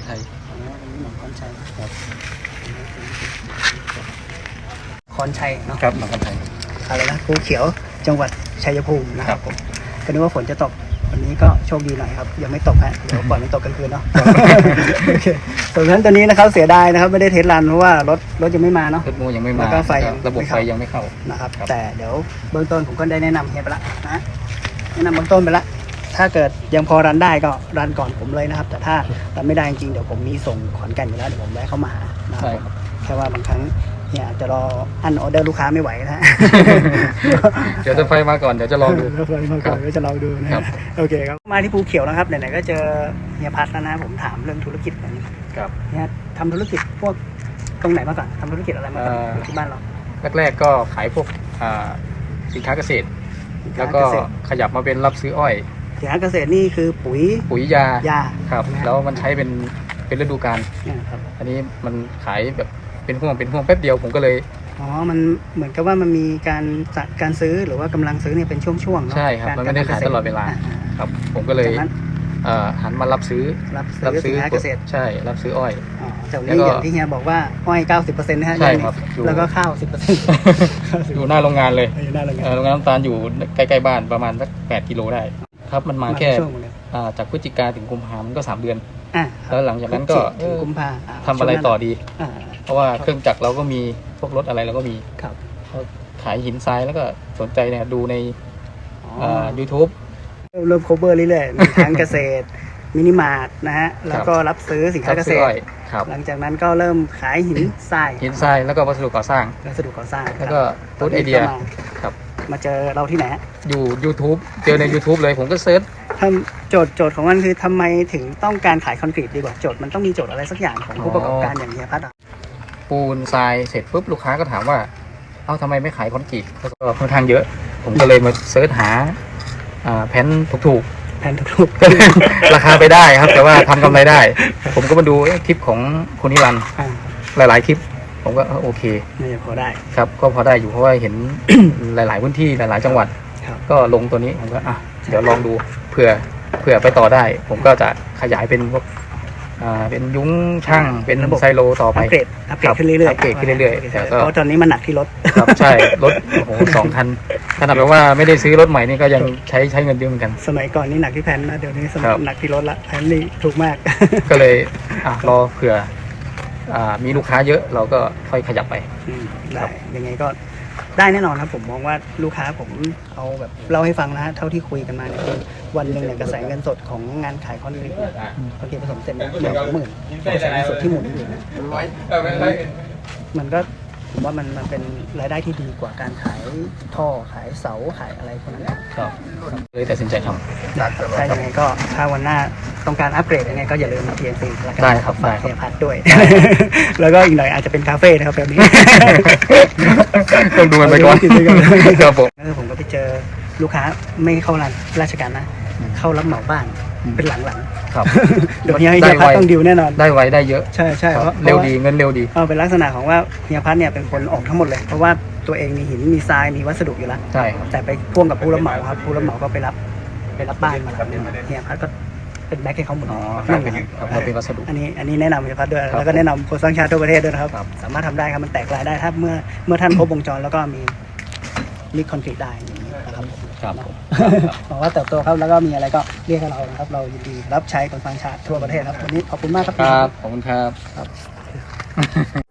ำบลหนองคนไทยอ๋อตรงนี้หนองคอนชัยครับคอนชัยเนาะครับหนองคนไทยอะไรนะภูเขียวจังหวัดชัยภูมินะคครัรับบผมก็นึกว่าฝนจะตกวันนี้ก็โชคดีหน่อยครับยังไม่ตกฮะเดี๋ยวปล่อยมันตกกลางคืนเนาะโอเคส่วนฉะนั้นตอนนี้นะครับเสียดายนะครับไม่ได้เทสรันเพราะว่ารถรถยังไม่มาเนาะรถโมยังไม่แล้มาวก็ไฟระบบไม่ไฟเข้ายังไม่เข้านะครับครับ แต่เดี๋ยวเบื้องต้นผมก็ได้แนะนำเฮียไปละนะแนะนำเบื้องต้นไปละ ถ้าเกิดยังพอรันได้ก็รันก่อนผมเลยนะครับ แต่ถ้ารันไม่ได้จริงๆเดี๋ยวผมมีส่งขอนแก่นอยู่แล้วเดี๋ยวผมแวะเข้ามาหานะคใช่รับครับ แค่ว่าบางครั้งเนี่ยอาจจะรออันออเดอร์ลูกค้าไม่ไหวนะฮะ เดี๋ยวจะไฟมาก่อนเดี๋ยวจะลองดูเดี๋ยวมาก่อนก็จะลองดูนะครัฮะบโอเคครับ มาที่ภูเขียวนะครับไหนๆก็เจอเฮียพัทแล้วนะผมถามเรื่องธุรกิจกันครับ เนี่ยทำธุรกิจพวกตรงไหนมาก่อนทำธุรกิจอะไรมาก่อนเอ่อ ที่บ้านเราแรกๆก็ขายพวกอ่าสินค้าเกษตร แล้วก็เษตรขยับมาเป็นรับซื้ออ้อย สินค้าเกษตรนี่คือปุ๋ยปุ๋ยยายาครับนะฮะแล้วมันใช้เป็นเป็นฤดูกาลเนี่ยครับ อันนี้มันขายแบบเป็นห่วงเป็นห่วงแป๊บเดียวผมก็เลยอ๋อ มันเหมือนกับว่ามันมีการสะการซื้อหรือว่ากำลังซื้อเนี่ยเป็นช่วงๆเนาะใช่ครับกมันไม่ได้ขายตลอดเวลาอ่ครับ ผมก็เลยจากนั้นเอ่อหันมารับซื้อรับซื้อสินค้าเกษตรใช่ รับซื้ออ้อยอ๋อจากแล้นี้วก็อย่างที่เฮียบอกว่าอ้อย 90%นะฮะใช่ครับอยู่แล้วก็ข้าว 10%อยู่หน้าโรงงานเลยอยู่หน้าโรงงาเอ่อนโรงงานน้ำตาลอยู่ใกล้ๆบ้านประมาณสักแปดกิโลได้ ครับมันมาแค่ช่วงหมดเลยอ่าจากพฤศจิกาถึงกุมภามันก็สามเดือน อะแล้วหลังจากนั้นก็ ถึงกุมภาทำอะไรต่อดี อ่าเพราะว่าเครื่องจักรเราก็มีพวกรถอะไรเราก็มีครับขายหินทรายแล้วก็สนใจเนี่ยดูในอ๋ออ่า YouTube เริ่ม cover เรื่อยๆมีทั้งเกษตร มินิมาร์ทนะฮะ แล้วก็รับซื้อสินค้ารับเกษซื้อตอ้รอยครับหลังจากนั้นก็เริ่มขายหินทรายหินทรายแล้วก็วัสดุก่อสร้าง วัสดุก่อสร้างแล้วก็ครับฟู้ดไอเดียตนนี้ก็มาครับ มาเจอเราที่ไหนฮะอยู่ YouTube เจอใน YouTube เลยผมก็เซิร์ชทำโจทย์โจทย์ของมันคือทำไมถึงต้องการขายคอนกรีตดีกว่าโจทย์มันต้องมีโจทย์อะไรสักอย่างของผู้ประกอบการอย่างเฮียพัฒน์อะปูนทรายเสร็จปุ๊บลูกค้าก็ถามว่า เอ้าทำไมไม่ขายคอนกรีตก็ค่อนข้างเยอะ ผมก็เลยมาเซิร์ชหาอ่าแผ่นถูกแผ่นทุกๆ ราคาไปได้ครับ แต่ว่าทำกำไรได้ ผมก็มาดูเอ๊ะคลิปของคุณนิรันดร์ๆอ่า หลาย ๆ คลิป ผมก็เออโอเค น่าจะพอได้ ครับก็พอได้อยู่เพราะว่าเห็น หลาย ๆ พื้นที่หลาย ๆ จังหวัด ครับ ก็ลงตัวนี้ผมก็อะเดี๋ยวลองดูเผื่อเผื่อไปต่อได้ ผมก็จะขยายเป็นพวกอ่าเป็นยุ้งช่างเป็นไซโลต่อไป อัปเกรดอัปเกรดขึ้นเรื่อยๆอัปเกรดขึ้นเรื่อยๆแต่ก็ เพราะตอนนี้มันหนักที่รถ ครับใช่รถโอ้โหสองคันขนาดแบบว่าไม่ได้ซื้อรถใหม่นี่ก็ยังใช้ใช้เงินเยอะเหมือนกัน สมัยก่อนนี่หนักที่แผ่นนะเดี๋ยวนี้สมัคยรับ หนักที่รถละแผ่นนี่ถูกมาก ก็เลยอะรอเผื่ออ่า มีลูกค้าเยอะเราก็ค่อยขยับไปอืมได้ครับยังไงก็ได้แน่นอนครับผมมองว่าลูกค้าผมเอาแบบเล่าให้ฟังนะฮะเท่าที่คุยกันมาเนี่ยคือวันหนึ่งเนี่ยกระแสเงินสดของงานขายคอนกรีตเนี่ยคอนกรีตผสมเสร็จเนี่ยหมื่นสองหมื่นกระแสเงินสดที่หมุนอยู่นะมันก็ผมว่ามันมันเป็นรายได้ที่ดีกว่าการขายท่อขายเสาขายอะไรพวกนั้นครับเลยตัดสินใจทำถ้ายังไงก็ถ้าวันหน้า ต้องการอัปเกรดยังไงก็อย่าลืมมา TNC แล้วกันได้ครับได้ฝากครับ เฮียพัดด้วย แล้วก็อีกหน่อยอาจจะเป็นคาเฟ่นะครับแบบนี้ ต้องดูกันไปก่อนเอาดูกินด้วยกันครับผม เออผมก็ไปเจอลูกค้าไม่เข้าร้านราชการนะ อืมเข้ารับเหมาบ้านอืม เป็นหลังครับ ๆเดี๋ยวเฮียได้เฮียพัดไวต้องดิวแน่นอน ได้ไว้ได้เยอะใช่ใช่คเพรับราะเร็วดีเงินเร็วดี เอาเป็นลักษณะของว่าเฮียพัดเนี่ยเป็นคนออกทั้งหมดเลย เพราะว่าตัวเองมีหินมีทรายมีวัสดุอยู่แล้ว ใช่ครับ แต่ไปพ่วงกับผู้รับเหมาครับผู้รับเหมาก็ไปรับ ไปรับบ้านมาเฮียพัดก็ เป็นแบ็คให้เขาหมดอ๋อคนั่รับนแหละครับเราเป็นวัสดุอันนี้อันนี้แนะนำเฮียพัดด้วยครับแล้วก็แนะนำคนสร้างชาติทั่วประเทศด้วยนะครับครับสามารถทำได้ครับมันแตกรายได้ถ้าเมื่อเมื่อท่านครบวงจรแล้วก็มีมีคอนกรีตได้อย่างนี้นะครับผมครับผมหวังว่าเติบโตครับแล้วก็มีอะไรก็เรียกให้เรานะครับ เรายินดีรับใช้คนฟังชาติทั่วประเทศครับวันนี้ขอบคุณมากครับครับขอบคุณครับครับ